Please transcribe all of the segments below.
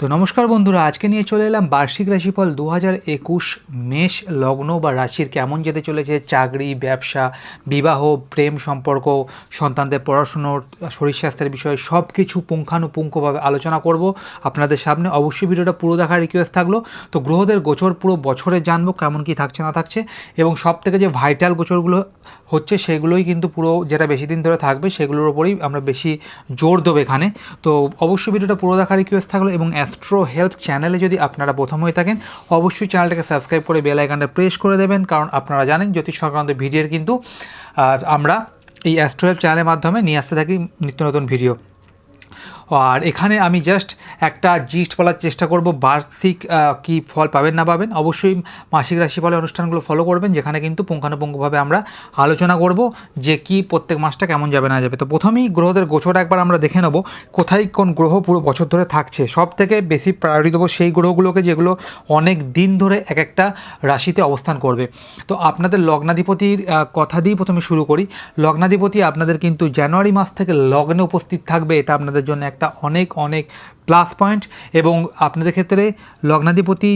তো নমস্কার বন্ধুরা, আজকে নিয়ে চলে এলাম বার্ষিক রাশিফল দু হাজার একুশ মেষ লগ্ন বা রাশির কেমন যেতে চলেছে, চাকরি, ব্যবসা, বিবাহ, প্রেম সম্পর্ক, সন্তানদের পড়াশুনোর শরীর স্বাস্থ্যের বিষয়ে সব কিছু পুঙ্খানুপুঙ্খভাবে আলোচনা করব। আপনাদের সামনে অবশ্যই ভিডিওটা পুরো দেখার রিকোয়েস্ট থাকল। তো গ্রহদের গোচর পুরো বছরে জানব কেমন কি থাকছে না থাকছে এবং সব থেকে যে ভাইটাল গোচরগুলো হচ্ছে সেগুলোই কিন্তু পুরো যেটা বেশি দিন ধরে থাকবে সেগুলোর ওপরেই আমরা বেশি জোর দেবো এখানে। তো অবশ্যই ভিডিওটা পুরো দেখার রিকোয়েস্ট থাকল এবং অ্যাস্ট্রো হেল্প চ্যানেলে যদি আপনারা প্রথম হয়ে থাকেন, অবশ্যই চ্যানেলটাকে সাবস্ক্রাইব করে বেল আইকনটা প্রেস করে দেবেন। কারণ আপনারা জানেন, জ্যোতিষ সংক্রান্ত ভিডিওর কিন্তু, আর আমরা এই অ্যাস্ট্রো হেল্প চ্যানেলের মাধ্যমে নিয়ে আসতে থাকি নিত্য নতুন ভিডিও আর এখানে আমি জাস্ট একটা জিস্ট বলার চেষ্টা করব, বার্ষিক কি ফল পাবেন না পাবেন। অবশ্যই মাসিক রাশিফলের অনুষ্ঠানগুলো ফলো করবেন, যেখানে কিন্তু পুঙ্খানুপুঙ্খভাবে আমরা আলোচনা করব যে কি প্রত্যেক মাসটা কেমন যাবে না যাবে। তো প্রথমেই গ্রহদের গোচর একবার আমরা দেখে নেব, কোথায় কোন গ্রহ পুরো বছর ধরে থাকছে। সব থেকে বেশি প্রায়োরিটি দেবো সেই গ্রহগুলোকে যেগুলো অনেক দিন ধরে এক একটা রাশিতে অবস্থান করবে। তো আপনাদের লগ্নাধিপতির কথা দিয়েই প্রথমে শুরু করি। লগ্নাধিপতি আপনাদের কিন্তু জানুয়ারি মাস থেকে লগ্নে উপস্থিত থাকবে, এটা আপনাদের জন্য একটা অনেক অনেক প্লাস পয়েন্ট এবং আপনাদের ক্ষেত্রে লগ্নাধিপতি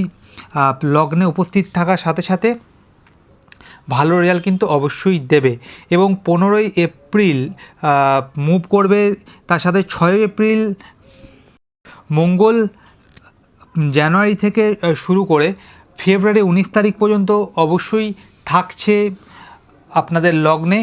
লগ্নে উপস্থিত থাকার সাথে সাথে ভালো রেজাল্ট কিন্তু অবশ্যই দেবে এবং পনেরোই এপ্রিল মুভ করবে তার সাথে ছয় এপ্রিল, মঙ্গল, জানুয়ারি থেকে শুরু করে ফেব্রুয়ারি উনিশ তারিখ পর্যন্ত অবশ্যই থাকছে আপনাদের লগ্নে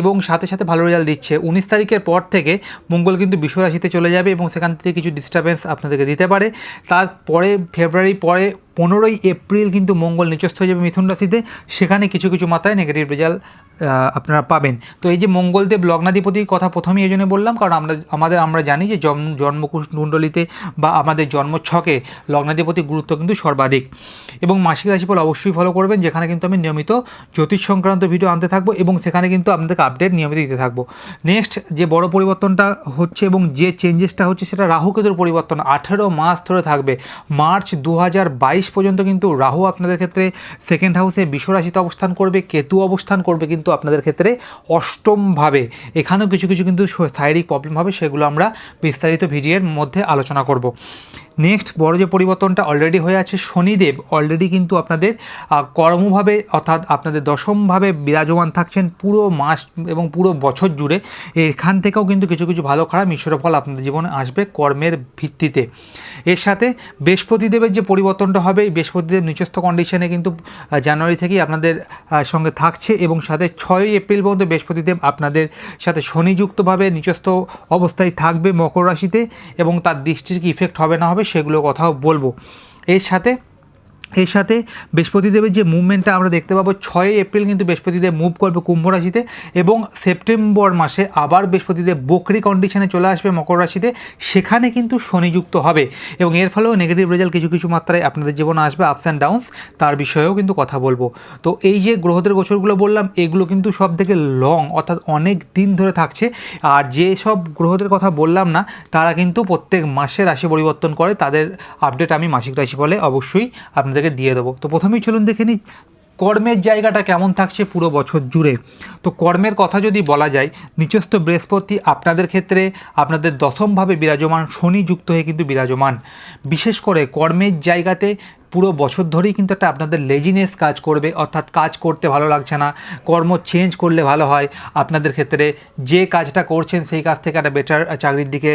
এবং সাথে সাথে ভালো রেজাল্ট দিচ্ছে। উনিশ তারিখের পর থেকে মঙ্গল কিন্তু বিশ্বরাশিতে চলে যাবে এবং সেখান থেকে কিছু ডিস্টারবেন্স আপনাদেরকে দিতে পারে। তারপরে ফেব্রুয়ারি পরে পনেরোই এপ্রিল কিন্তু মঙ্গল নিচস্থ হয়ে যাবে মিথুন রাশিতে। সেখানে কিছু কিছু মাত্রায় নেগেটিভ রেজাল্ট আপনারা পাবেন। তো এই যে মঙ্গলদেব লগ্নাধিপতির কথা প্রথমেই এই জন্য বললাম, কারণ আমরা, আমাদের, আমরা জানি যে জন্ম, জন্মকুণ্ডলিতে বা আমাদের জন্মছকে লগ্নাধিপতির গুরুত্ব কিন্তু সর্বাধিক। এবং মাসিক রাশিফল অবশ্যই ফলো করবেন, যেখানে কিন্তু আমি নিয়মিত জ্যোতিষ সংক্রান্ত ভিডিও আনতে থাকব এবং সেখানে কিন্তু আপনাদেরকে আপডেট নিয়মিত দিতে থাকব। নেক্সট যে বড় পরিবর্তনটা হচ্ছে এবং যে চেঞ্জেসটা হচ্ছে সেটা রাহু কেতুর পরিবর্তন। আঠেরো মাস ধরে থাকবে। মার্চ দু পর্যন্ত কিন্তু রাহু আপনাদের ক্ষেত্রে সেকেন্ড হাউসে বিশ্বরাশিতে অবস্থান করবে, কেতু অবস্থান করবে কিন্তু আপনাদের ক্ষেত্রে অষ্টমভাবে এখানেও কিছু কিছু কিন্তু শারীরিক প্রবলেম হবে, সেগুলো আমরা বিস্তারিত ভিডিওর মধ্যে আলোচনা করব। নেক্সট বড় যে পরিবর্তনটা অলরেডি হয়ে আছে, শনিদেব অলরেডি কিন্তু আপনাদের কর্মভাবে, অর্থাৎ আপনাদের দশমভাবে বিরাজমান থাকছেন পুরো মাস এবং পুরো বছর জুড়ে। এখান থেকেও কিন্তু কিছু কিছু ভালো খারাপ মিশ্র ফল আপনাদের জীবনে আসবে কর্মের ভিত্তিতে। এর সাথে বৃহস্পতিদেবের যে পরিবর্তনটা হবে, বৃহস্পতিদেব নিচস্থ কন্ডিশনে কিন্তু জানুয়ারি থেকেই আপনাদের সঙ্গে থাকছে এবং সাথে ছয়ই এপ্রিল পর্যন্ত বৃহস্পতিদেব আপনাদের সাথে শনিযুক্তভাবে নিচস্থ অবস্থায় থাকবে মকর রাশিতে এবং তার দৃষ্টির কি ইফেক্ট হবে না হবে সেগুলো কথাও বলব। এর সাথে এর সাথে বৃহস্পতিদেবের যে মুভমেন্টটা আমরা দেখতে পাবো, ছয়ই এপ্রিল কিন্তু বৃহস্পতিদেব মুভ করবে কুম্ভ রাশিতে এবং সেপ্টেম্বর মাসে আবার বৃহস্পতিদেব বকরি কন্ডিশনে চলে আসবে মকর রাশিতে, সেখানে কিন্তু শনিযুক্ত হবে এবং এর ফলেও নেগেটিভ রেজাল্ট কিছু কিছু মাত্রায় আপনাদের জীবনে আসবে আপস অ্যান্ড ডাউনস তার বিষয়েও কিন্তু কথা বলব। তো এই যে গ্রহদের গোচরগুলো বললাম, এগুলো কিন্তু সব থেকে লং অর্থাৎ অনেক দিন ধরে থাকছে। আর যে সব গ্রহদের কথা বললাম না, তারা কিন্তু প্রত্যেক মাসে রাশি পরিবর্তন করে, তাদের আপডেট আমি মাসিক রাশি বলে অবশ্যই আপনাদেরকে দিয়ে দেবো। তো প্রথমেই চলুন দেখে নিই কর্মের জায়গাটা কেমন থাকছে পুরো বছর জুড়ে। তো কর্মের কথা যদি বলা যায়, নিচস্থ বৃহস্পতি আপনাদের ক্ষেত্রে আপনাদের দশমভাবে বিরাজমান, শনি যুক্ত হয়ে কিন্তু বিরাজমান। বিশেষ করে কর্মের জায়গাতে পুরো বছর ধরেই কিন্তু একটা আপনাদের লেজিনেস কাজ করবে, অর্থাৎ কাজ করতে ভালো লাগছে না, কর্ম চেঞ্জ করলে ভালো হয়। আপনাদের ক্ষেত্রে যে কাজটা করছেন সেই কাজ থেকে একটা বেটার চাকরির দিকে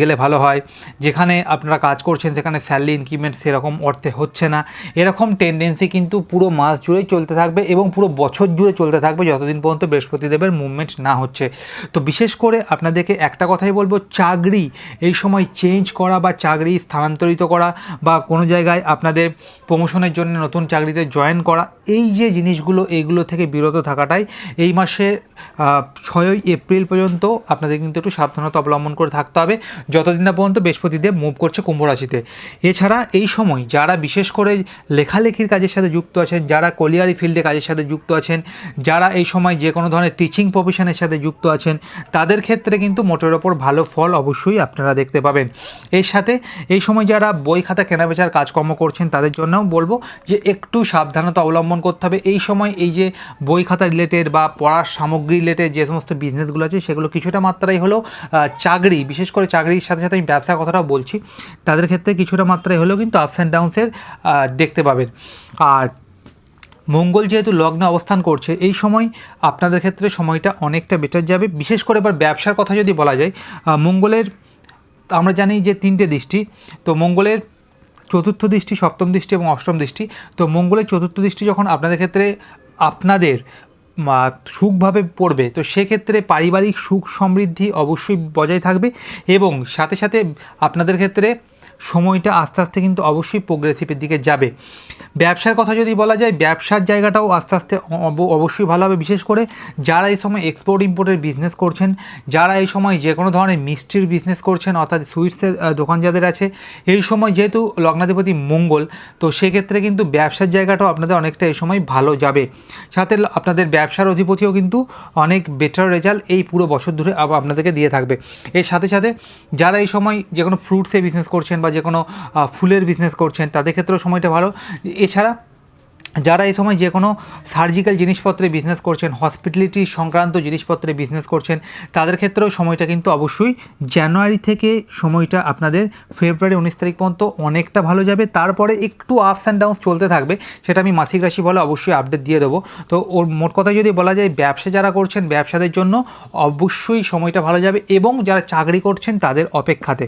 গেলে ভালো হয়। যেখানে আপনারা কাজ করছেন সেখানে স্যালারি ইনক্রিমেন্ট সেরকম অর্থে হচ্ছে না। এরকম টেন্ডেন্সি কিন্তু পুরো মাস জুড়েই চলতে থাকবে এবং পুরো বছর জুড়ে চলতে থাকবে যতদিন পর্যন্ত বৃহস্পতিদেবের মুভমেন্ট না হচ্ছে। তো বিশেষ করে আপনাদেরকে একটা কথাই বলব, চাকরি, এই সময় চেঞ্জ করা বা চাকরি স্থানান্তরিত করা বা কোনো জায়গায় আপনাদের প্রমোশনের জন্য নতুন চাকরিতে জয়েন করা। এই যে জিনিসগুলো, এইগুলো থেকে বিরত থাকাটাই এই মাসে ছয়ই এপ্রিল পর্যন্ত আপনাদের কিন্তু একটু সাবধানতা অবলম্বন করে থাকতে হবে। যতদিন না পর্যন্ত বৃহস্পতিদেব মুভ করছে কুম্ভ রাশিতে। এছাড়া এই সময় যারা বিশেষ করে লেখালেখির কাজের সাথে যুক্ত আছেন, যারা কলিয়ারি ফিল্ডে কাজের সাথে যুক্ত আছেন, যারা এই সময় যে কোনো ধরনের টিচিং প্রফেশনের সাথে যুক্ত আছেন, তাদের ক্ষেত্রে কিন্তু মোটের ওপর ভালো ফল অবশ্যই আপনারা দেখতে পাবেন। এর সাথে এই সময় যারা বই খাতা কেনাবেচার কাজকর্ম করছেন তাদের জন্যও বলব যে একটু সাবধানতা অবলম্বন করতে হবে। এই সময় এই যে বই খাতা রিলেটেড বা পড়ার সামগ্রী রিলেটেড যে সমস্ত বিজনেসগুলো আছে সেগুলো কিছুটা মাত্রায় আহ, চাকরি বিশেষ করে চাকরির সাথে সাথে আমি ব্যবসার কথাটাও বলছি তাদের ক্ষেত্রে কিছুটা মাত্রায় হলেও কিন্তু আপস অ্যান্ড ডাউনসের দেখতে পাবেন। আর মঙ্গল যেহেতু লগ্নে অবস্থান করছে এই সময় আপনাদের ক্ষেত্রে সময়টা অনেকটা বেটার যাবে। বিশেষ করে এবার ব্যবসার কথা যদি বলা যায় মঙ্গলের আমরা জানি যে তিনটে দৃষ্টি তো মঙ্গলের চতুর্থ দৃষ্টি, সপ্তম দৃষ্টি এবং অষ্টম দৃষ্টি। তো মঙ্গলের চতুর্থ দৃষ্টি যখন আপনাদের ক্ষেত্রে আপনাদের সুখভাবে পড়বে, তো সেক্ষেত্রে পারিবারিক সুখ সমৃদ্ধি অবশ্যই বজায় থাকবে এবং সাথে সাথে আপনাদের ক্ষেত্রে সময়টা আস্তে আস্তে কিন্তু অবশ্যই প্রোগ্রেসিভের দিকে যাবে। ব্যবসার কথা যদি বলা যায়, ব্যবসার জায়গাটাও আস্তে আস্তে অব- অবশ্যই ভালো হবে। বিশেষ করে যারা এই সময় এক্সপোর্ট ইম্পোর্টের বিজনেস করছেন, যারা এই সময় যে কোনো ধরনের মিষ্টির বিজনেস করছেন, অর্থাৎ সুইটসের দোকান যাদের আছে, এই সময় যেহেতু লগ্নাধিপতি মঙ্গল, তো সেক্ষেত্রে কিন্তু ব্যবসার জায়গাটাও আপনাদের অনেকটা এই সময় ভালো যাবে। সাথে আপনাদের ব্যবসার অধিপতিও কিন্তু অনেক বেটার রেজাল্ট এই পুরো বছর ধরে আপনাদেরকে দিয়ে থাকবে। এর সাথে সাথে যারা এই সময় যে কোনো ফ্রুটসের বিজনেস করছেন বা যে কোনো ফুলের বিজনেস করছেন, তাদের ক্ষেত্রেও সময়টা ভালো। এছাড়া যারা এই সময় যে কোনো সার্জিক্যাল জিনিসপত্রে বিজনেস করছেন হসপিটালিটি সংক্রান্ত জিনিসপত্রে বিজনেস করছেন, তাদের ক্ষেত্রেও সময়টা কিন্তু অবশ্যই জানুয়ারি থেকে সময়টা আপনাদের ফেব্রুয়ারি উনিশ তারিখ পর্যন্ত অনেকটা ভালো যাবে। তারপরে একটু আপস অ্যান্ড ডাউনস চলতে থাকবে, সেটা আমি মাসিক রাশি বলে অবশ্যই আপডেট দিয়ে দেবো। তো ওর মোট কথা যদি বলা যায়, ব্যবসা যারা করছেন, ব্যবসাদের জন্য অবশ্যই সময়টা ভালো যাবে এবং যারা চাকরি করছেন, তাদের অপেক্ষাতে।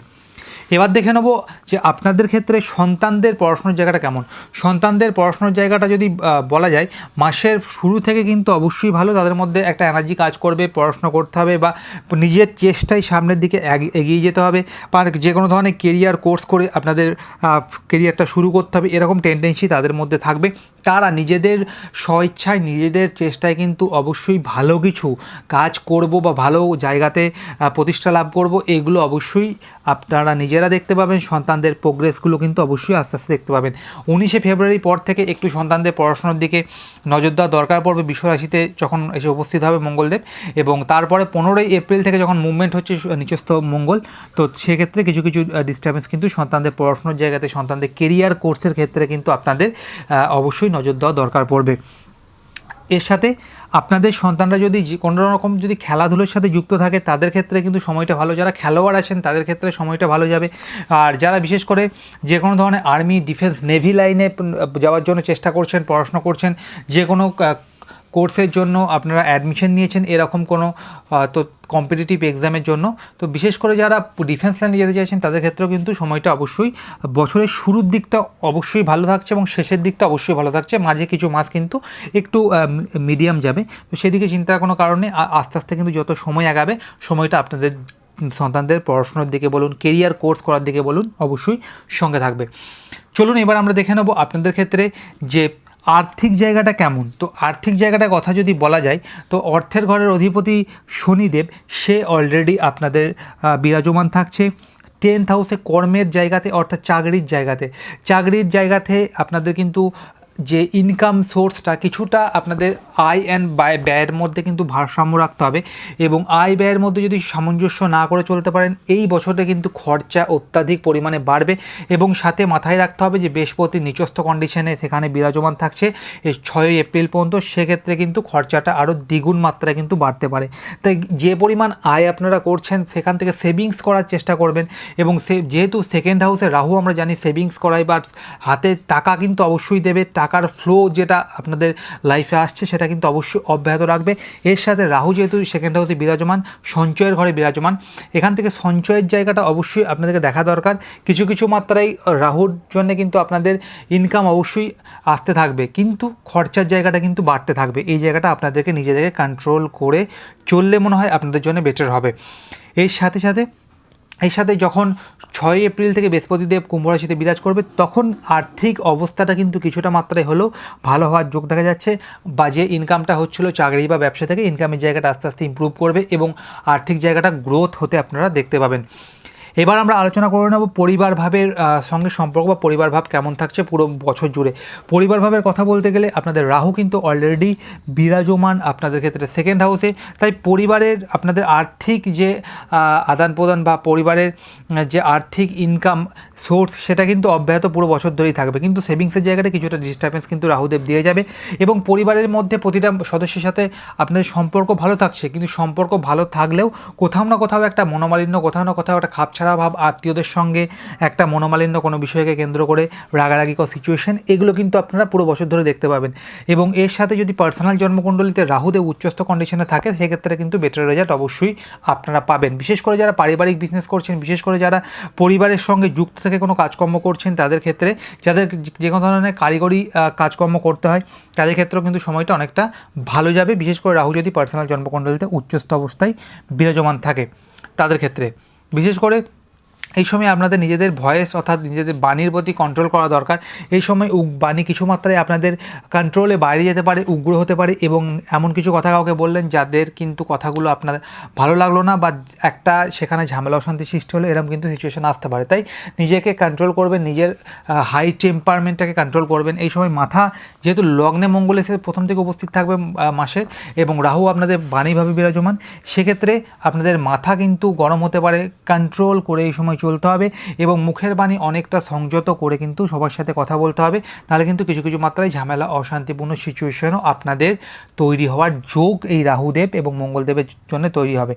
এবার দেখে নেব যে আপনাদের ক্ষেত্রে সন্তানদের পড়াশোনার জায়গাটা কেমন। সন্তানদের পড়াশোনার জায়গাটা যদি বলা যায়, মাসের শুরু থেকে কিন্তু অবশ্যই ভালো। তাদের মধ্যে একটা এনার্জি কাজ করবে, পড়াশোনা করতে হবে বা নিজের চেষ্টায় সামনের দিকে এগিয়ে যেতে হবে। বা যে কোনো ধরনের কেরিয়ার কোর্স করে আপনাদের কেরিয়ারটা শুরু করতে হবে। এরকম টেন্ডেন্সি তাদের মধ্যে থাকবে। তারা নিজেদের স্বইচ্ছায়, নিজেদের চেষ্টায় কিন্তু অবশ্যই ভালো কিছু কাজ করব বা ভালো জায়গাতে প্রতিষ্ঠা লাভ করব। এগুলো অবশ্যই আপনারা নিজেরা দেখতে পাবেন, সন্তানদের প্রোগ্রেসগুলো কিন্তু অবশ্যই আস্তে আস্তে দেখতে পাবেন। উনিশে ফেব্রুয়ারি পর থেকে একটু সন্তানদের পড়াশোনার দিকে নজর দেওয়া দরকার পড়বে বিশ্বরাশিতে যখন এসে উপস্থিত হবে মঙ্গলদেব এবং তারপরে পনেরোই এপ্রিল থেকে যখন মুভমেন্ট হচ্ছে নিচস্থ মঙ্গল, তো সেক্ষেত্রে কিছু কিছু ডিস্টার্বেন্স কিন্তু সন্তানদের পড়াশোনার জায়গাতে, সন্তানদের কেরিয়ার কোর্সের ক্ষেত্রে কিন্তু আপনাদের অবশ্যই নজর দেওয়া দরকার পড়বে। এর সাথে আপনাদের সন্তানরা যদি কোনো রকম যদি খেলাধুলোর সাথে যুক্ত থাকে, তাদের ক্ষেত্রে কিন্তু সময়টা ভালো। যারা খেলোয়াড় আছেন, তাদের ক্ষেত্রে সময়টা ভালো যাবে। আর যারা বিশেষ করে যে কোনো ধরনের আর্মি, ডিফেন্স, নেভি লাইনে যাওয়ার জন্য চেষ্টা করছেন, পড়াশোনা করছেন, যে কোনো কোর্সের জন্য আপনারা অ্যাডমিশন নিয়েছেন এরকম কোনো তো কম্পিটিটিভ এক্সামের জন্য। তো বিশেষ করে যারা ডিফেন্স লাইনে যেতে চাইছেন, তাদের ক্ষেত্রেও কিন্তু সময়টা অবশ্যই, বছরের শুরুর দিকটা অবশ্যই ভালো থাকছে এবং শেষের দিকটা অবশ্যই ভালো থাকছে। মাঝে কিছু মাস কিন্তু একটু মিডিয়াম যাবে। তো সেদিকে চিন্তার কোনো কারণে আস্তে আস্তে কিন্তু যত সময় আগাবে, সময়টা আপনাদের সন্তানদের পড়াশোনার দিকে বলুন কেরিয়ার কোর্স করার দিকে বলুন, অবশ্যই সঙ্গে থাকবে। চলুন এবার আমরা দেখে নেব আপনাদের ক্ষেত্রে যে আর্থিক জায়গাটা কেমন? তো আর্থিক জায়গাটার কথা যদি বলা যায়, তো অর্থের ঘরের অধিপতি শনিদেব, সে অলরেডি আপনাদের বিরাজমান থাকছে। টেন্থ হাউসে কর্মের জায়গাতে, অর্থাৎ চাকরির জায়গাতে। চাকরির জায়গাতে আপনাদের কিন্তু যে ইনকাম সোর্সটা কিছুটা আপনাদের আয় অ্যান্ড ব্যয়, ব্যয়ের মধ্যে কিন্তু ভারসাম্য রাখতে হবে এবং আয়, ব্যয়ের মধ্যে যদি সামঞ্জস্য না করে চলতে পারেন, এই বছরে কিন্তু খরচা অত্যাধিক পরিমাণে বাড়বে এবং সাথে মাথায় রাখতে হবে যে বৃহস্পতি নিচস্থ কন্ডিশনে সেখানে বিরাজমান থাকছে এই ছয়ই এপ্রিল পর্যন্ত, সেক্ষেত্রে কিন্তু খরচাটা আরও দ্বিগুণ মাত্রায় কিন্তু বাড়তে পারে। তাই যে পরিমাণ আয় আপনারা করছেন, সেখান থেকে সেভিংস করার চেষ্টা করবেন এবং সে, যেহেতু সেকেন্ড হাউসে রাহু আমরা জানি সেভিংস করাই বা হাতে টাকা কিন্তু অবশ্যই দেবে টাকার ফ্লো যেটা আপনাদের লাইফে আসছে, সেটা কিন্তু অবশ্যই অব্যাহত রাখবে। এর সাথে রাহু যেহেতু সেকেন্ড হাউসে বিরাজমান, সঞ্চয়ের ঘরে বিরাজমান, এখান থেকে সঞ্চয়ের জায়গাটা অবশ্যই আপনাদেরকে দেখা দরকার। কিছু কিছু মাত্রায় রাহুর জন্য কিন্তু আপনাদের ইনকাম অবশ্যই আসতে থাকবে, কিন্তু খরচার জায়গাটা কিন্তু বাড়তে থাকবে। এই জায়গাটা আপনাদেরকে নিজেদেরকে কন্ট্রোল করে চললে মনে হয় আপনাদের জন্য বেটার হবে। এর সাথে সাথে এর সাথে যখন ছয় এপ্রিল থেকে বৃহস্পতিদেব কুম্ভ রাশিতে বিরাজ করবে, তখন আর্থিক অবস্থাটা কিন্তু কিছুটা মাত্রায় হলেও ভালো হওয়ার যোগ দেখা যাচ্ছে। বা যে ইনকামটা হচ্ছিল চাকরি বা ব্যবসা থেকে ইনকামের জায়গাটা আস্তে আস্তে ইম্প্রুভ করবে এবং আর্থিক জায়গাটা গ্রোথ হতে আপনারা দেখতে পাবেন। এবার আমরা আলোচনা করে নেব পরিবার ভাবের সঙ্গে সম্পর্ক বা পরিবার ভাব কেমন থাকছে পুরো বছর জুড়ে। পরিবার ভাবের কথা বলতে গেলে আপনাদের রাহু কিন্তু অলরেডি বিরাজমান আপনাদের ক্ষেত্রে সেকেন্ড হাউসে তাই পরিবারের আপনাদের আর্থিক যে আদান প্রদান বা পরিবারের, যে আর্থিক ইনকাম সোর্স, সেটা কিন্তু অব্যাহত পুরো বছর ধরেই থাকবে। কিন্তু সেভিংসের জায়গাটা কিছুটা ডিস্টারবেন্স কিন্তু রাহুদেব দিয়ে যাবে এবং পরিবারের মধ্যে প্রতিটা সদস্যের সাথে আপনাদের সম্পর্ক ভালো থাকছে। কিন্তু সম্পর্ক ভালো থাকলেও কোথাও না কোথাও একটা মনোমালিন্য, কোথাও না কোথাও একটা খাপছাড়া ভাব, আত্মীয়দের সঙ্গে একটা মনোমালিন্য কোনো বিষয়কে কেন্দ্র করে রাগারাগি সিচুয়েশন এগুলো কিন্তু আপনারা পুরো বছর ধরে দেখতে পাবেন। এবং এর সাথে যদি পার্সোনাল জন্মকুণ্ডলিতে রাহুদেব উচ্চস্থ কন্ডিশনে থাকে, সেক্ষেত্রে কিন্তু বেটার রেজাল্ট অবশ্যই আপনারা পাবেন। বিশেষ করে যারা পারিবারিক বিজনেস করছেন, বিশেষ করে যারা পরিবারের সঙ্গে যুক্ত থেকে কোনো কাজকর্ম করছেন, তাদের ক্ষেত্রে যাদের যে কোনো ধরনের কারিগরি কাজকর্ম করতে হয়, তাদের ক্ষেত্রেও কিন্তু সময়টা অনেকটা ভালো যাবে। বিশেষ করে রাহু যদি পার্সোনাল জন্মকুণ্ডলিতে উচ্চস্থ অবস্থায় বিরাজমান থাকে তাদের ক্ষেত্রে। বিশেষ করে এই সময় আপনাদের নিজেদের ভয়েস অর্থাৎ নিজেদের বাণীর প্রতি কন্ট্রোল করা দরকার। এই সময় উগ- বাণী কিছু মাত্রায় আপনাদের কন্ট্রোলে বাইরে যেতে পারে, উগ্র হতে পারে এবং এমন কিছু কথা কাউকে বললেন যাদের কিন্তু কথাগুলো আপনার ভালো লাগল না বা একটা সেখানে ঝামেলা অশান্তি সৃষ্টি হলে এরকম কিন্তু সিচুয়েশান আসতে পারে। তাই নিজেকে কন্ট্রোল করবেন, নিজের হাই টেম্পারমেন্টটাকে কন্ট্রোল করবেন। এই সময় মাথা যেহেতু লগ্নে মঙ্গল এসে প্রথম থেকে উপস্থিত থাকবে মাসের এবং রাহু আপনাদের বাণীভাবে বিরাজমান, সেক্ষেত্রে আপনাদের মাথা কিন্তু গরম হতে পারে। কন্ট্রোল করে এই সময় চলতে হবে এবং মুখের বাণী অনেকটা সংযত করে কিন্তু সবার সাথে কথা বলতে হবে। নাহলে কিন্তু কিছু কিছু মাত্রায় ঝামেলা, অশান্তিপূর্ণ সিচুয়েশনও আপনাদের তৈরি হওয়ার যোগ এই রাহুদেব এবং মঙ্গলদেবের জন্য তৈরি হবে।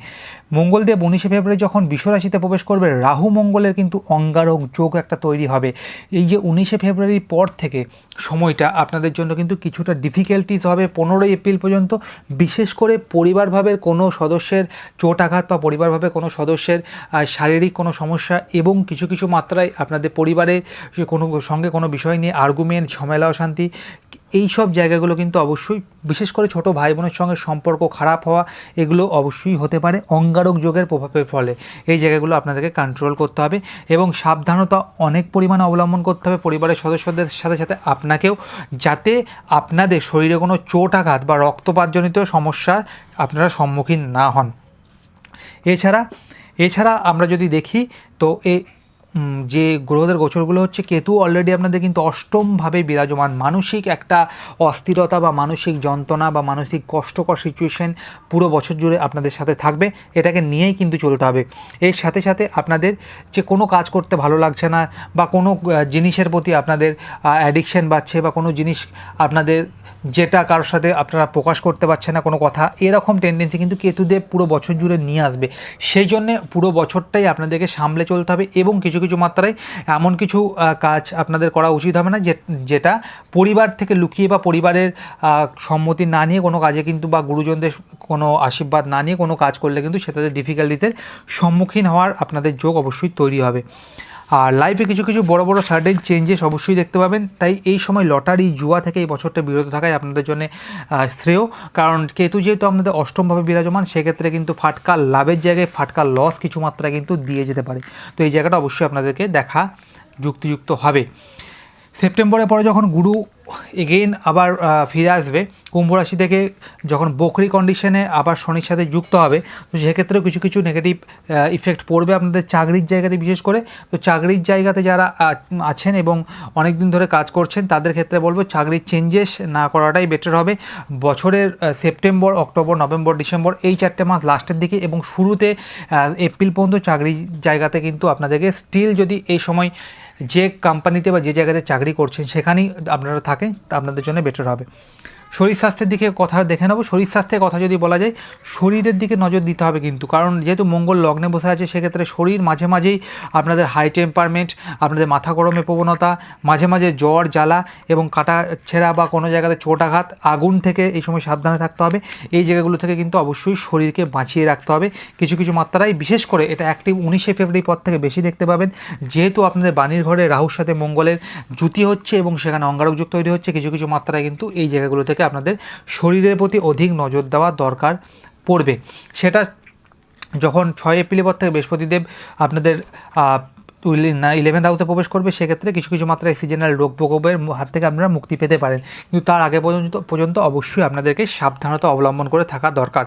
মঙ্গলদেব উনিশে ফেব্রুয়ারি যখন বিশ্বরাশিতে প্রবেশ করবে, রাহু মঙ্গলের কিন্তু অঙ্গারক যোগ একটা তৈরি হবে। এই যে উনিশে ফেব্রুয়ারির পর থেকে সময়টা আপনাদের জন্য কিন্তু কিছুটা ডিফিকাল্টিস হবে। পনেরোই এপ্রিল পর্যন্ত বিশেষ করে পরিবারভাবের কোনো সদস্যের চোট আঘাত বা পরিবারভাবে কোনো সদস্যের শারীরিক কোনো সমস্যা এবং কিছু কিছু মাত্রায় আপনাদের পরিবারে কোনো সঙ্গে কোনো বিষয় নিয়ে আর্গুমেন্ট ঝামেলা, অশান্তি, এই সব জায়গাগুলো কিন্তু অবশ্যই, বিশেষ করে ছোট ভাই বোনের সঙ্গে সম্পর্ক খারাপ হওয়া, এগুলো অবশ্যই হতে পারে অঙ্গারক যোগের প্রভাবের ফলে। এই জায়গাগুলো আপনাদেরকে কন্ট্রোল করতে হবে এবং সাবধানতা অনেক পরিমাণে অবলম্বন করতে হবে পরিবারের সদস্যদের সাথে সাথে আপনাকেও, যাতে আপনাদের শরীরে কোনো চোট আঘাত বা রক্তপাতজনিত সমস্যার আপনারা সম্মুখীন না হন। এছাড়া এছাড়া আমরা যদি দেখি তো এ উম, যে গ্রহদের গোচরগুলো হচ্ছে, কেতু অলরেডি আপনাদের কিন্তু অষ্টমভাবে বিরাজমান। মানসিক একটা অস্থিরতা বা মানসিক যন্ত্রণা বা মানসিক কষ্টকর সিচুয়েশন পুরো বছর জুড়ে আপনাদের সাথে থাকবে। এটাকে নিয়েই কিন্তু চলতে হবে। এর সাথে সাথে আপনাদের যে কোনো কাজ করতে ভালো লাগছে না বা কোনো জিনিসের প্রতি আপনাদের অ্যাডিকশান বাড়ছে বা কোনো জিনিস আপনাদের যেটা কারোর সাথে আপনারা প্রকাশ করতে পারছেন না, কোনো কথা, এরকম টেন্ডেন্সি কিন্তু কেতুদেব পুরো বছর জুড়ে নিয়ে আসবে। সেই জন্যে পুরো বছরটাই আপনাদেরকে সামলে চলতে হবে এবং কিছু কিছু মাত্রায় এমন কিছু কাজ আপনাদের করা উচিত হবে না, যে, যেটা পরিবার থেকে লুকিয়ে বা পরিবারের সম্মতি না নিয়ে কোনো কাজে কিন্তু বা গুরুজনদের কোনো আশীর্বাদ না নিয়ে কোনো কাজ করলে কিন্তু সেটাতে ডিফিকাল্টিসের সম্মুখীন হওয়ার আপনাদের যোগ অবশ্যই তৈরি হবে। আর লাইফে কিছু কিছু বড় বড় সার্টেন চেঞ্জেস অবশ্যই দেখতে পাবেন। তাই এই সময় লটারি, জুয়া থেকে এই বছরটা বিরত থাকায় আপনাদের জন্য শ্রেয়। কারণ কেতু যেহেতু আপনাদের অষ্টমভাবে বিরাজমান, সেক্ষেত্রে কিন্তু ফাটকা লাভের জায়গায় ফাটকা লস কিছু মাত্রা কিন্তু দিয়ে যেতে পারে। তো এই জায়গাটা অবশ্যই আপনাদেরকে দেখা যুক্তিযুক্ত হবে। সেপ্টেম্বরের পরে যখন গুরু এগেইন আবার ফিরে আসবে। কুম্ভ রাশি থেকে যখন বকরি কন্ডিশনে আবার শনির সাথে যুক্ত হবে, তো সেক্ষেত্রেও কিছু কিছু নেগেটিভ ইফেক্ট পড়বে আপনাদের চাকরির জায়গাতে বিশেষ করে। তো চাকরির জায়গাতে যারা আছেন এবং অনেক দিন ধরে কাজ করছেন, তাদের ক্ষেত্রে বলব চাকরির চেঞ্জেস না করাটাই বেটার হবে। বছরের সেপ্টেম্বর অক্টোবর নভেম্বর ডিসেম্বর এই চারটে মাস লাস্টের দিকে এবং শুরুতে এপ্রিল পর্যন্ত চাকরির জায়গাতে কিন্তু আপনাদেরকে স্টিল যদি এই সময় যে কোম্পানিতে বা যে জায়গাতে চাকরি করছেন সেখানেই আপনারা থাকেন আপনাদের জন্য বেটার হবে। শরীর স্বাস্থ্যের দিকে কথা দেখে নেব। শরীর স্বাস্থ্যের কথা যদি বলা যায়, শরীরের দিকে নজর দিতে হবে কিন্তু। কারণ যেহেতু মঙ্গল লগ্নে বসে আছে, সেক্ষেত্রে শরীর মাঝে মাঝেই আপনাদের হাই টেম্পারমেন্ট আপনাদের মাথা গরমের প্রবণতা, মাঝে মাঝে জ্বর, জ্বালা এবং কাটা ছেঁড়া বা কোনো জায়গাতে চোটাঘাত আগুন থেকে এই সময় সাবধানে থাকতে হবে। এই জায়গাগুলো থেকে কিন্তু অবশ্যই শরীরকে বাঁচিয়ে রাখতে হবে। কিছু কিছু মাত্রায়, বিশেষ করে এটা অ্যাক্টিভ উনিশে ফেব্রুয়ারি পর থেকে বেশি দেখতে পাবেন। যেহেতু আপনাদের বাণীর ঘরে রাহুর সাথে মঙ্গলের জুতি হচ্ছে এবং সেখানে অঙ্গারক যুগ তৈরি হচ্ছে, কিছু কিছু মাত্রায় কিন্তু এই জায়গাগুলো থেকে আপনাদের শরীরের প্রতি অধিক নজর দেওয়া দরকার পড়বে। সেটা যখন ছয় এপ্রিলের পর থেকে বৃহস্পতিদেব আপনাদের ইলেভেন্থ হাউসে প্রবেশ করবে, সেক্ষেত্রে কিছু কিছু মাত্রায় সিজনাল রোগ প্রকোপের হাত থেকে আপনারা মুক্তি পেতে পারেন। কিন্তু তার আগে পর্যন্ত পর্যন্ত অবশ্যই আপনাদেরকে সাবধানতা অবলম্বন করে থাকা দরকার।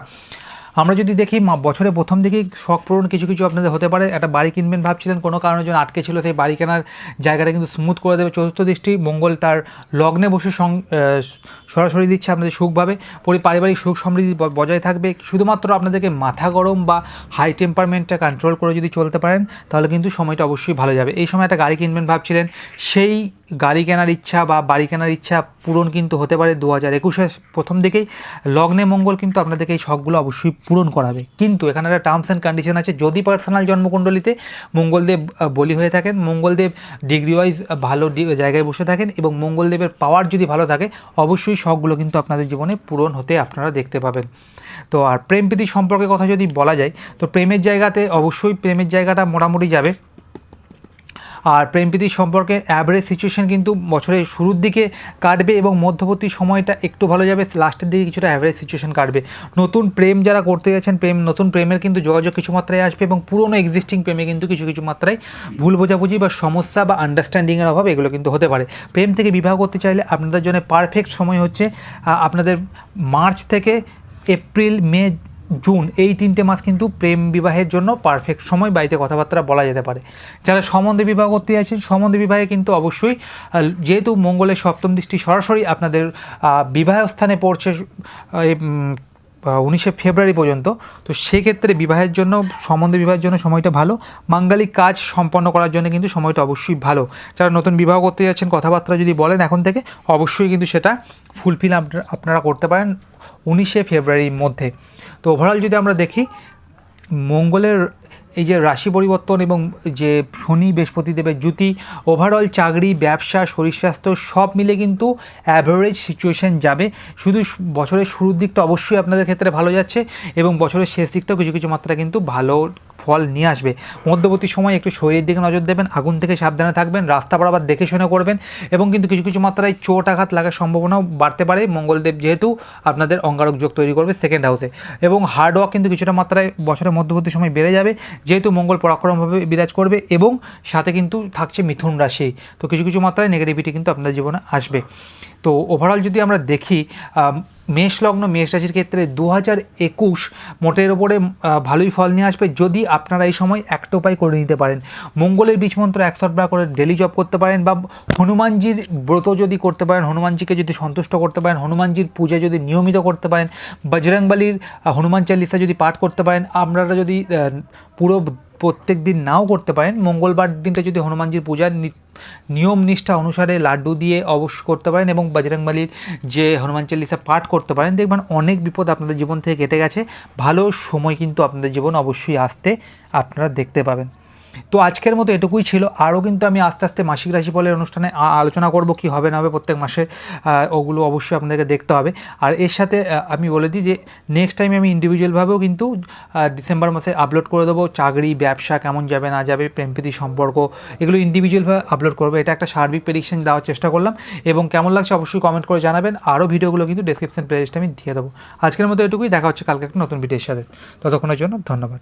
আমরা যদি দেখি বছরের প্রথম দিকেই শখ পূরণ কিছু কিছু আপনাদের হতে পারে। একটা বাড়ি কিনবেন ভাবছিলেন, কোনো কারণের জন্য আটকে ছিল, সেই বাড়ি কেনার জায়গাটা কিন্তু স্মুথ করে দেবে। চতুর্থ দৃষ্টি, মঙ্গল তার লগ্নে বসে সরাসরি দিচ্ছে আপনাদের সুখভাবে। পরি পারিবারিক সুখ সমৃদ্ধি বজায় থাকবে। শুধুমাত্র আপনাদেরকে মাথা গরম বা হাই টেম্পারমেন্টটা কন্ট্রোল করে যদি চলতে পারেন, তাহলে কিন্তু সময়টা অবশ্যই ভালো যাবে। এই সময় একটা গাড়ি কিনবেন ভাবছিলেন, সেই গাড়ি কেনার ইচ্ছা বা বাড়ি কেনার ইচ্ছা পূরণ কিন্তু হতে পারে দু হাজার একুশের প্রথম দিকেই। লগ্নে মঙ্গল কিন্তু আপনাদেরকে এই শখগুলো অবশ্যই পূরণ করাবে। কিন্তু এখানে একটা টার্মস অ্যান্ড কন্ডিশন আছে, যদি পার্সোনাল জন্মকুণ্ডলিতে মঙ্গলদেব বলি হয়ে থাকেন, মঙ্গলদেব ডিগ্রি ওয়াইজ ভালো জায়গায় বসে থাকেন এবং মঙ্গলদেবের পাওয়ার যদি ভালো থাকে, অবশ্যই শখগুলো কিন্তু আপনাদের জীবনে পূরণ হতে আপনারা দেখতে পাবেন। তো আর প্রেম প্রীতি সম্পর্কে কথা যদি বলা যায়, তো প্রেমের জায়গাতে অবশ্যই প্রেমের জায়গাটা মোটামুটি যাবে। আর প্রেম সম্পর্কে অ্যাভারেজ সিচুয়েশান কিন্তু বছরের শুরুর দিকে কাটবে এবং মধ্যবর্তী সময়টা একটু ভালো যাবে লাস্টের দিকে কিছুটা অ্যাভারেজ সিচুয়েশান কাটবে। নতুন প্রেম যারা করতে যাচ্ছেন, প্রেম নতুন প্রেমের কিন্তু যোগাযোগ কিছু মাত্রায় আসবে এবং পুরনো এক্সিস্টিং প্রেমে কিন্তু কিছু কিছু মাত্রায় ভুল বোঝাবুঝি বা সমস্যা বা আন্ডারস্ট্যান্ডিংয়ের অভাব এগুলো কিন্তু হতে পারে। প্রেম থেকে বিবাহ করতে চাইলে আপনাদের জন্য পারফেক্ট সময় হচ্ছে আপনাদের মার্চ থেকে এপ্রিল, মে জুন, এই তিনটে মাস কিন্তু প্রেম বিবাহের জন্য পারফেক্ট সময় বাড়িতে কথাবার্তা বলা যেতে পারে। যারা সম্বন্ধে বিবাহ করতে আছেন সম্বন্ধে বিবাহে কিন্তু অবশ্যই যেহেতু মঙ্গলের সপ্তম দৃষ্টি সরাসরি আপনাদের বিবাহ স্থানে পড়ছে উনিশে ফেব্রুয়ারি পর্যন্ত, তো সেক্ষেত্রে বিবাহের জন্য, সম্বন্ধে বিবাহের জন্য সময়টা ভালো। মাঙ্গালিক কাজ সম্পন্ন করার জন্য কিন্তু সময়টা অবশ্যই ভালো। যারা নতুন বিবাহ করতে যাচ্ছেন, কথাবার্তা যদি বলেন এখন থেকে, অবশ্যই কিন্তু সেটা ফুলফিল আপনারা করতে পারেন। উনিশে ফেব্রুয়ারির মধ্যে। তো ওভারঅল যদি আমরা দেখি, মঙ্গলের এই যে রাশি পরিবর্তন এবং যে শনি বৃহস্পতি দেবের জুতি ওভারঅল চাকরি, ব্যবসা, শরীর স্বাস্থ্য সব মিলে কিন্তু অ্যাভারেজ সিচুয়েশান যাবে। শুধু বছরের শুরুর দিকটা অবশ্যই আপনাদের ক্ষেত্রে ভালো যাচ্ছে এবং বছরের শেষ দিকটাও কিছু কিছু মাত্রা কিন্তু ভালো ফল নিয়ে আসবে। মধ্যবর্তী সময় একটু শরীরের দিকে নজর দেবেন, আগুন থেকে সাবধানে থাকবেন, রাস্তা বরাবর দেখে শুনে করবেন এবং কিন্তু কিছু কিছু মাত্রায় চোট আঘাত লাগার সম্ভাবনাও বাড়তে পারে। মঙ্গলদেব যেহেতু আপনাদের অঙ্গারক যোগ তৈরি করবে সেকেন্ড হাউসে এবং হার্ডওয়ার্ক কিন্তু কিছুটা মাত্রায় বছরের মধ্যবর্তী সময় বেড়ে যাবে, যেহেতু মঙ্গল পরাক্রমভাবে বিরাজ করবে এবং সাথে কিন্তু থাকছে মিথুন রাশি। তো কিছু কিছু মাত্রায় নেগেটিভিটি কিন্তু আপনার জীবনে আসবে। তো ওভারঅল যদি আমরা দেখি মেষ লগ্ন মেষ রাশির ক্ষেত্রে দু হাজার একুশ মোটের ওপরে ভালোই ফল নিয়ে আসবে যদি আপনারা এই সময় একটা উপায় করে নিতে পারেন। মঙ্গলের বীজ মন্ত্র একশো বার করে ডেলি জব করতে পারেন বা হনুমানজির ব্রত যদি করতে পারেন, হনুমানজিকে যদি সন্তুষ্ট করতে পারেন, হনুমানজির পূজা যদি নিয়মিত করতে পারেন, বজরংবলির হনুমান চালিসা যদি পাঠ করতে পারেন, আপনারা যদি পুরো প্রত্যেক দিন নাও করতে পারেন। মঙ্গলবার দিনটা যদি হনুমানজির পূজার নিয়ম নিষ্ঠা অনুসারে লাড্ডু দিয়ে অবশ্য করতে পারেন এবং বাজরংবালির যে হনুমান চল্লিশা পাঠ করতে পারেন, দেখবেন অনেক বিপদ আপনাদের জীবন থেকে কেটে গেছে। ভালো সময় কিন্তু আপনাদের জীবন অবশ্যই আসতে আপনারা দেখতে পাবেন। তো আজকের মতো এটুকুই ছিল। আরও কিন্তু আমি আস্তে আস্তে মাসিক রাশিফলের অনুষ্ঠানে আলোচনা করব, কি হবে, না হবে প্রত্যেক মাসে। ওগুলো অবশ্যই আপনাদেরকে দেখতে হবে। আর এর সাথে আমি বলে দিই যে নেক্সট টাইম আমি ইন্ডিভিজুয়ালভাবেও কিন্তু ডিসেম্বর মাসে আপলোড করে দেবো। চাকরি, ব্যবসা কেমন যাবে, না যাবে প্রেমপ্রীতি সম্পর্ক, এগুলো ইন্ডিভিজুয়ালভাবে আপলোড করব। এটা একটা সার্বিক প্রেডিকশন দেওয়ার চেষ্টা করলাম। এবং কেমন লাগছে অবশ্যই কমেন্ট করে জানাবেন। আরও ভিডিওগুলো কিন্তু ডেসক্রিপশন প্লেলিস্টে আমি দিয়ে দেবো। আজকের মতো এটুকুই। দেখা হচ্ছে কালকে একটা নতুন ভিডিওর সাথে। ততক্ষণের জন্য ধন্যবাদ।